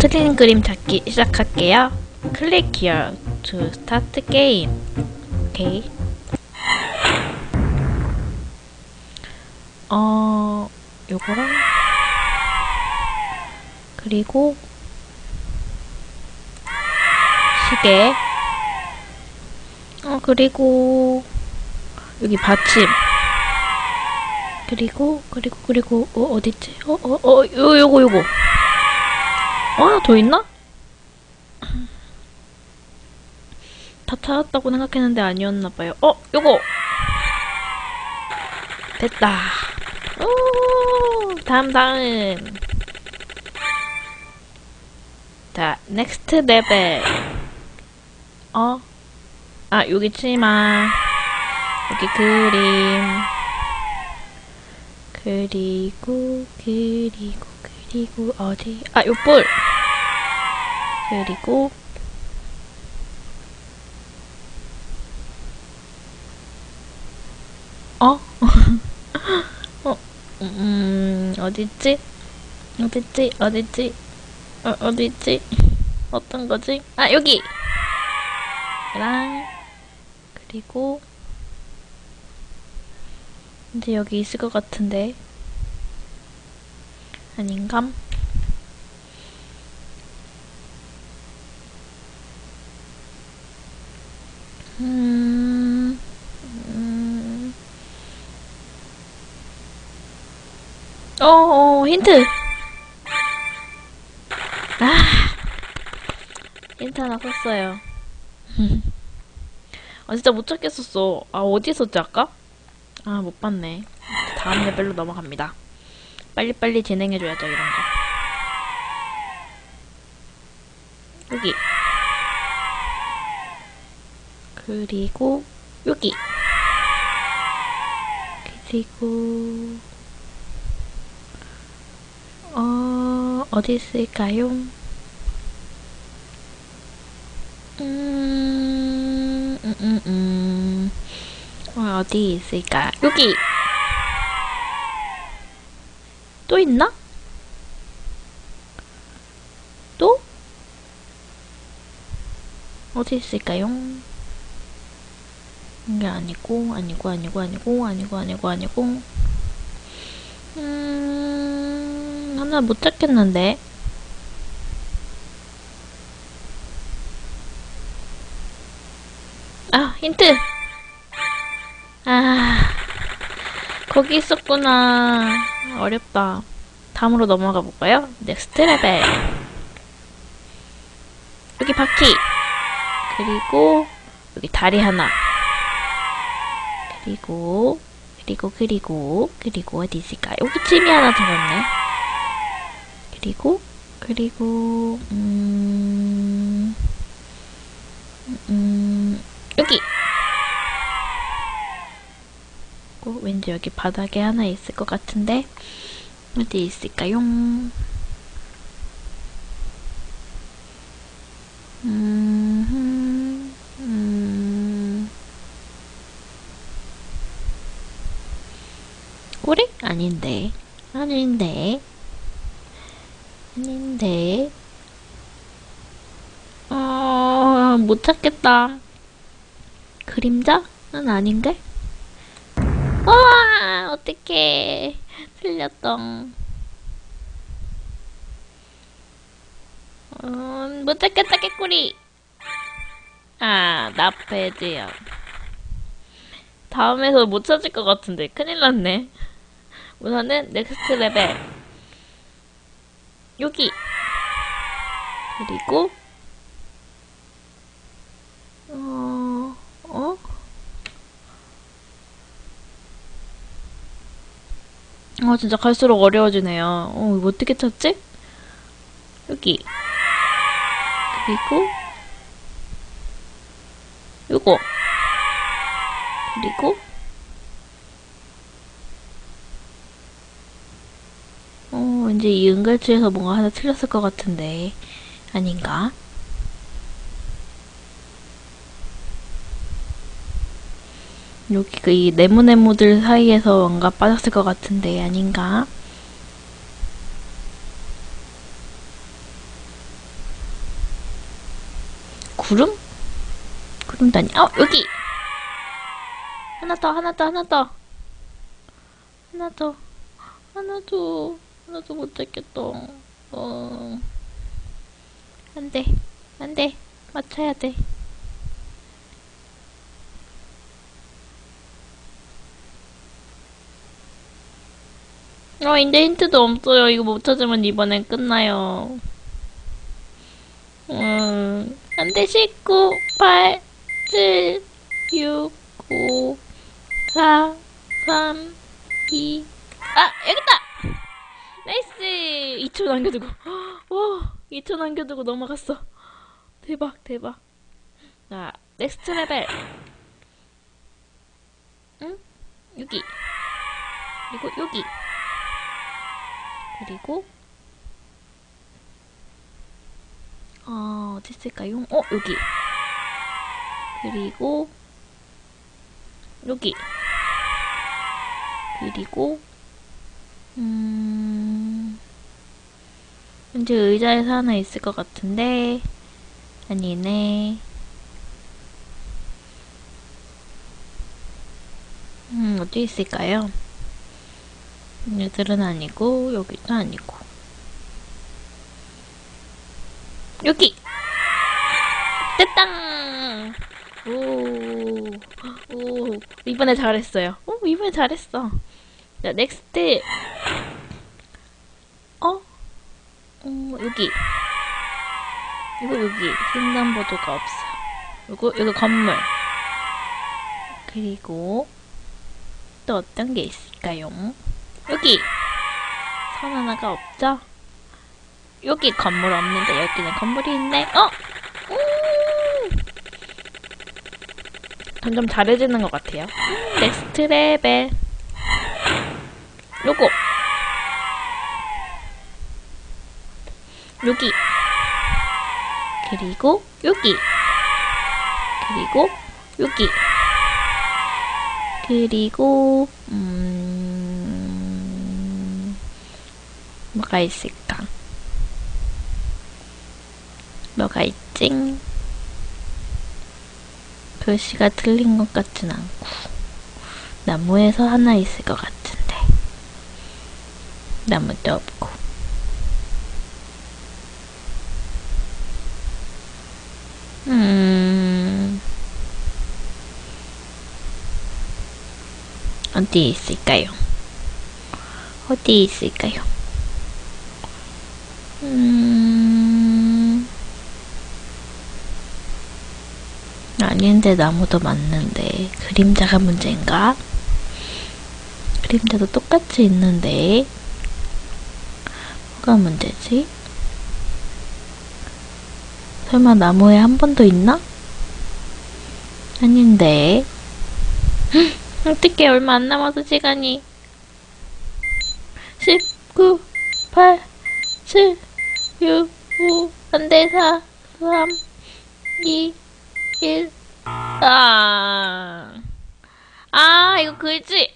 틀린 그림 찾기 시작할게요. 클릭 here to start game. 오케이. 어, 요거랑 그리고 시계. 어, 그리고 여기 받침. 그리고 그리고 그리고 어 어딨지? 어어어 요 요거 요거. 어, 더 있나? 다 찾았다고 생각했는데 아니었나봐요. 어, 요거! 됐다. 오, 다음, 다음. 자, 넥스트 레벨. 어? 아, 여기 치마. 여기 그림. 그리고, 그리고, 그리고, 어디? 아, 요 뿔! 그리고 어? 어? 음 어딨지? 어딨지? 어딨지? 어, 어딨지? 어떤 거지? 아 여기! 랑 그리고 이제 여기 있을 것 같은데 아닌감? 음, 음. 어, 어, 힌트. 아, 힌트 하나 썼어요. 아, 진짜 못 찾겠었어. 아, 어디 있었지, 아까? 아, 못 봤네. 다음 레벨로 넘어갑니다. 빨리빨리 진행해줘야죠, 이런 거. 여기. 그리고 여기 그리고 어 어디 있을까요? 음, 음, 음, 음. 어, 어디 있을까? 여기 또 있나? 또? 어디 있을까요? 이게 아니고 아니고 아니고 아니고 아니고 아니고 아니고. 음 하나 못 찾겠는데. 아 힌트. 아 거기 있었구나. 어렵다. 다음으로 넘어가 볼까요? 넥스트 레벨 여기 바퀴. 그리고 여기 다리 하나 그리고 그리고 그리고 그리고 어디 있을까? 여기 침이 하나 더 있네. 그리고 그리고 음, 음 여기. 어, 왠지 여기 바닥에 하나 있을 것 같은데 어디 있을까요? 음, 음. 꼬리? 아닌데. 아닌데. 아닌데. 어, 못 찾겠다. 그림자는 아닌데? 와, 어떡해. 틀렸던. 음, 못 찾겠다, 깨꼬리. 아, 나패드야. 다음에서 못 찾을 것 같은데. 큰일 났네. 우선은 넥스트 레벨 여기. 그리고 어... 어? 아 진짜 갈수록 어려워지네요. 어 이거 어떻게 찾지? 여기. 그리고 요거. 그리고 어, 왠지 이 은갈치에서 뭔가 하나 틀렸을 것 같은데 아닌가? 여기 그 이 네모네모들 사이에서 뭔가 빠졌을 것 같은데 아닌가? 구름? 구름 단위. 어, 여기! 하나 더, 하나 더, 하나 더. 하나 더. 하나 더. 하나 더못 잡겠다. 어. 안 돼. 안 돼. 맞춰야 돼. 어, 이제 힌트도 없어요. 이거 못 찾으면 이번엔 끝나요. 음, 안 돼, 19, 8, 7, 6, 5, 4, 3, 2, 아, 여깄다! 나이스! 2초 남겨두고. 와, 2초 남겨두고 넘어갔어. 대박, 대박. 자, 넥스트 레벨. 응? 여기. 그리고 여기. 그리고 어, 어디 있을까요? 어, 여기. 그리고 여기. 그리고 음 왠지 의자에서 하나 있을 것 같은데. 아니네. 음, 어디 있을까요? 얘들은 아니고 여기도 아니고. 여기! 됐당 오 오 이번에 잘했어요. 오 이번에 잘했어. 자 넥스트 어? 어 여기 이거 여기 횡단보도가 없어 이거 이거 건물 그리고 또 어떤 게 있을까요? 여기 선 하나가 없죠? 여기 건물 없는데 여기는 건물이 있네. 어? 음! 점점 잘해지는 것 같아요. 넥스트 레벨. 요거. 여기. 그리고 여기. 그리고 여기. 그리고 음 뭐가 있을까? 뭐가 있지? 글씨가 틀린 것 같진 않고 나무에서 하나 있을 것 같은데 나무도 없고 음 어디 있을까요? 어디 있을까요? 음, 아닌데 나무도 맞는데 그림자가 문제인가? 그림자도 똑같이 있는데 뭐가 문제지? 설마 나무에 한번더 있나? 아닌데 어떻게 얼마 안 남아서 시간이 19 8 7 6 5 안돼 4 3 2 1 아. 아, 이거 글씨.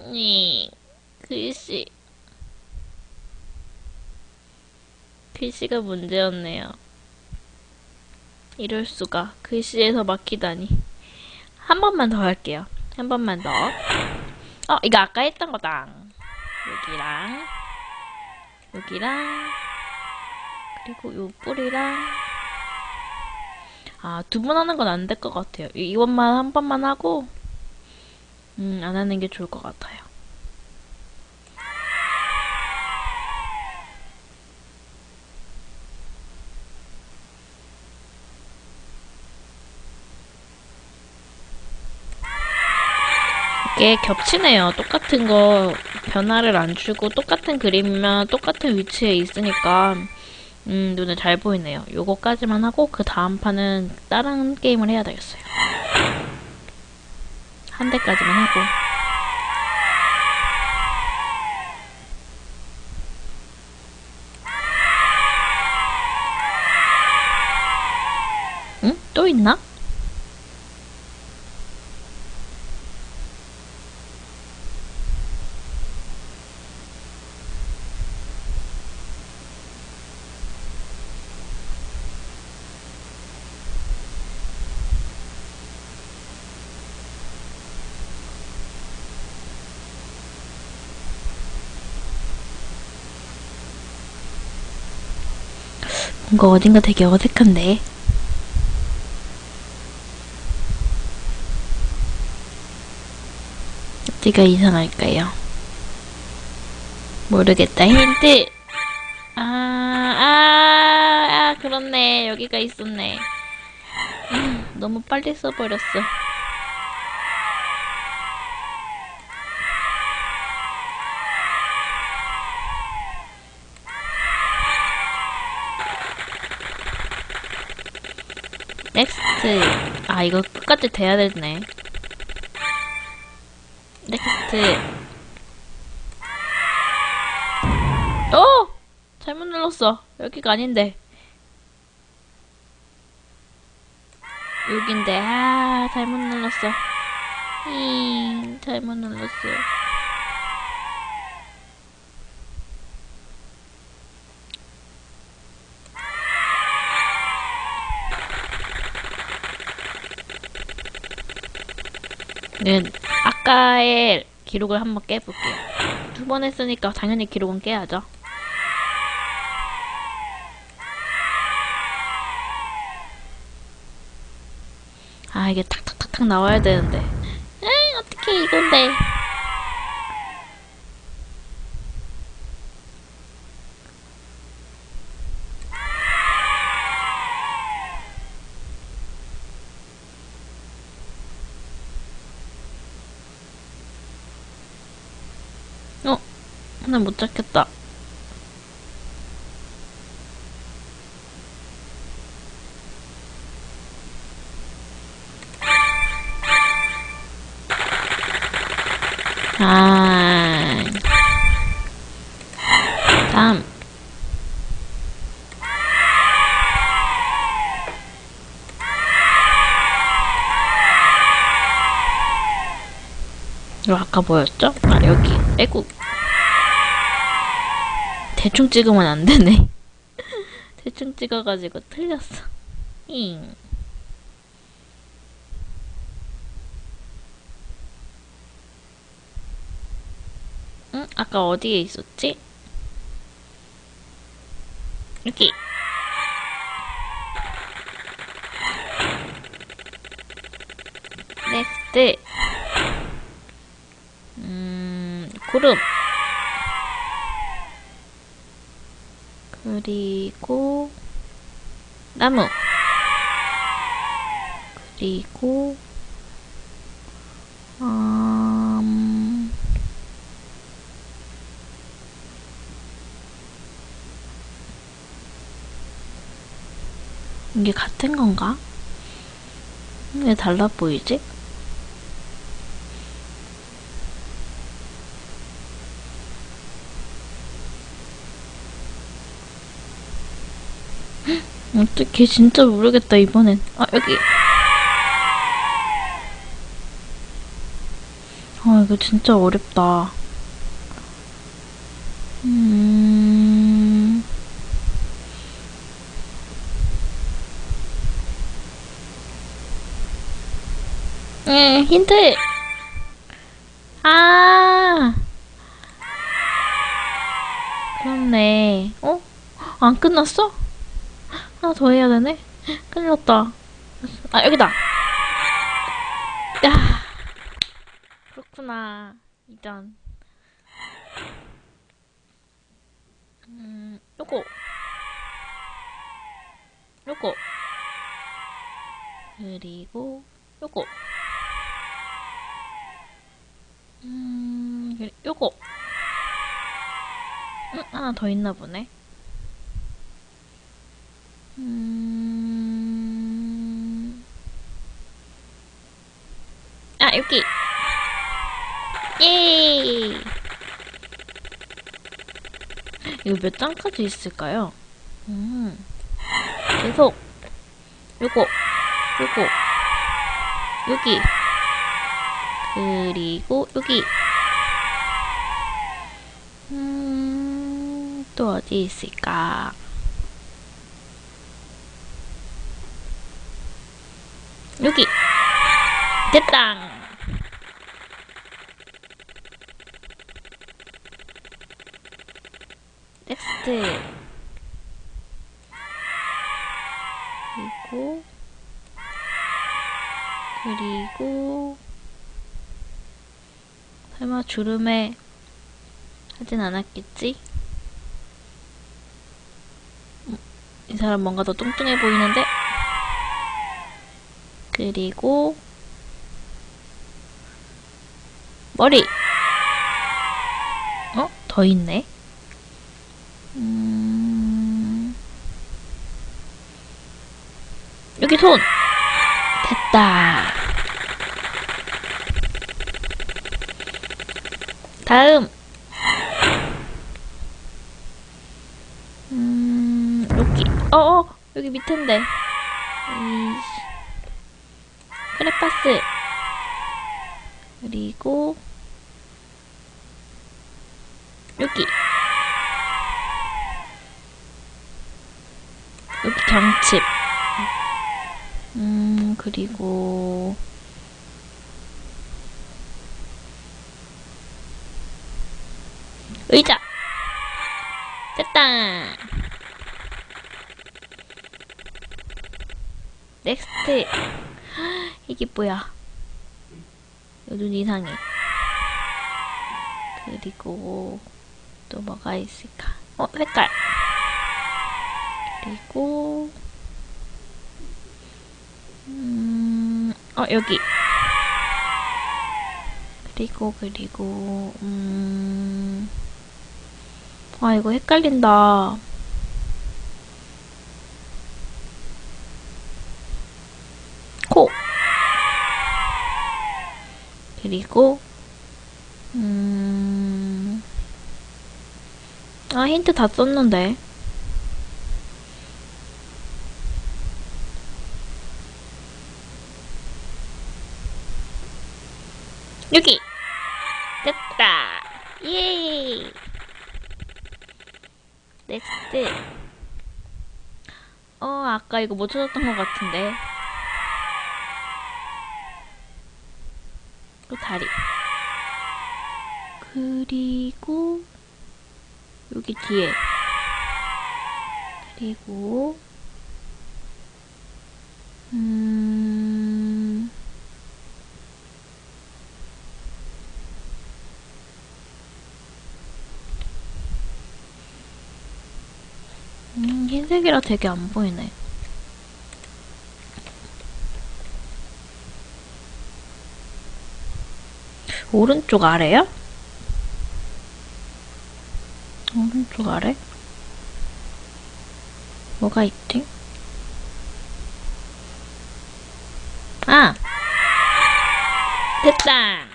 니, 글씨. 글씨가 문제였네요. 이럴 수가. 글씨에서 막히다니. 한 번만 더 할게요. 한 번만 더. 어, 이거 아까 했던 거다. 여기랑, 여기랑, 그리고 요 뿌리랑. 아, 두 번 하는 건 안 될 것 같아요. 이- 이번만 한 번만 하고, 음, 안 하는 게 좋을 것 같아요. 이게 겹치네요. 똑같은 거 변화를 안 주고 똑같은 그림이면 똑같은 위치에 있으니까 음, 눈에 잘 보이네요. 요거까지만 하고 그 다음 판은 다른 게임을 해야 되겠어요. 한 대까지만 하고. 응? 또 있나? 뭔가 어딘가 되게 어색한데. 어디가 이상할까요? 모르겠다. 힌트! 아, 아, 아, 그렇네. 여기가 있었네. 음, 너무 빨리 써버렸어. 넥스트. 아, 이거 끝까지 돼야 되네. 넥스트. 어! 잘못 눌렀어. 여기가 아닌데. 여긴데. 아, 잘못 눌렀어. 잉, 잘못 눌렀어. 네, 아까의 기록을 한번 깨볼게요. 두 번 했으니까 당연히 기록은 깨야죠. 아, 이게 탁탁탁탁 나와야 되는데. 에이, 어떻게 이건데. 하나 못 잡겠다. 아, 다음. 이거 아까 뭐였죠? 아, 여기. 애국. 대충 찍으면 안 되네. 대충 찍어가지고 틀렸어. 잉. 응? 아까 어디에 있었지? 여기. 넥스트. 음, 구름. 그리고 나무 그리고 음, 이게 같은 건가? 왜 달라 보이지? 어떻게 진짜 모르겠다 이번엔. 아 여기. 아 이거 진짜 어렵다. 음. 음, 힌트. 아. 그렇네. 어? 안 끝났어? 하나 더 해야 되네? 큰일 났다. 아, 여기다! 야 그렇구나. 이전. 음, 요거. 요거. 그리고, 요거. 음, 요거. 음, 하나 더 있나 보네. 음... 아, 여기! 예! 이거 몇 장까지 있을까요? 음, 계속! 요거! 요거! 여기! 그리고 여기! 음, 또 어디 있을까? 여기 됐다 넥스트 그리고 그리고 설마 주름에 하진 않았겠지? 음, 이 사람 뭔가 더 뚱뚱해 보이는데? 그리고 머리! 어? 더 있네? 음... 여기 손! 됐다. 다음! 음, 여기, 어어! 여기 밑인데. 이씨. 크레파스. 그리고, 여기. 여기 경칩. 음, 그리고, 의자! 됐다! 넥스트! 이게 뭐야? 눈 이상해. 그리고, 또 뭐가 있을까? 어, 색깔! 그리고, 음, 어, 여기. 그리고, 그리고, 음, 아, 이거 헷갈린다. 그리고, 음, 아, 힌트 다 썼는데. 여기! 됐다! 예! 넥스트. 어, 아까 이거 못 찾았던 것 같은데. 또 다리. 그리고, 여기 뒤에. 그리고, 음, 음, 흰색이라 되게 안 보이네. 오른쪽 아래야? 오른쪽 아래? 뭐가 있지? 아! 됐다!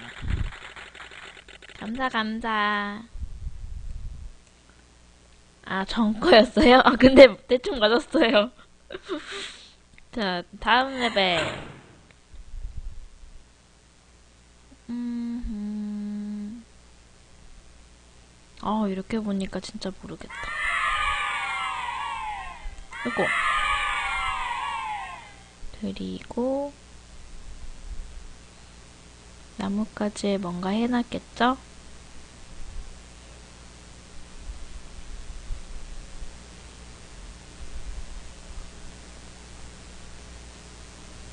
감사, 감사. 아, 전 거였어요? 아, 근데 대충 맞았어요. 자, 다음 레벨. 아, 이렇게 보니까 진짜 모르겠다. 요거. 그리고, 나뭇가지에 뭔가 해놨겠죠?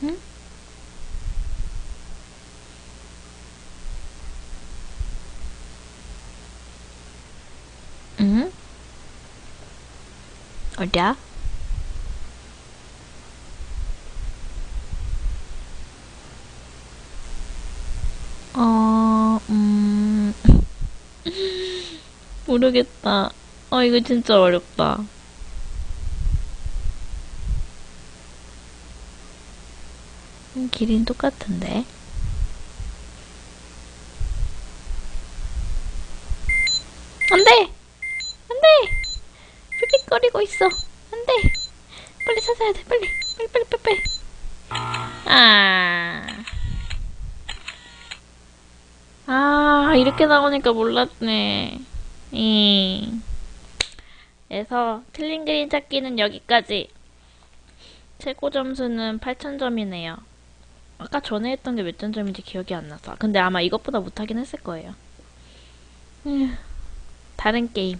응? 응? 어디야? 어, 음, 모르겠다. 어, 이거 진짜 어렵다. 음, 길이는 똑같은데. 안 돼! 삐삐거리고 있어. 안 돼! 빨리 찾아야 돼, 빨리. 빨리, 빨리, 빨리, 빨리. 아. 아, 이렇게 나오니까 몰랐네. 이. 그래서 틀린 그림 찾기는 여기까지. 최고 점수는 8,000점이네요. 아까 전에 했던 게 몇 점 점인지 기억이 안 나서. 근데 아마 이것보다 못하긴 했을 거예요. 휴, 다른 게임.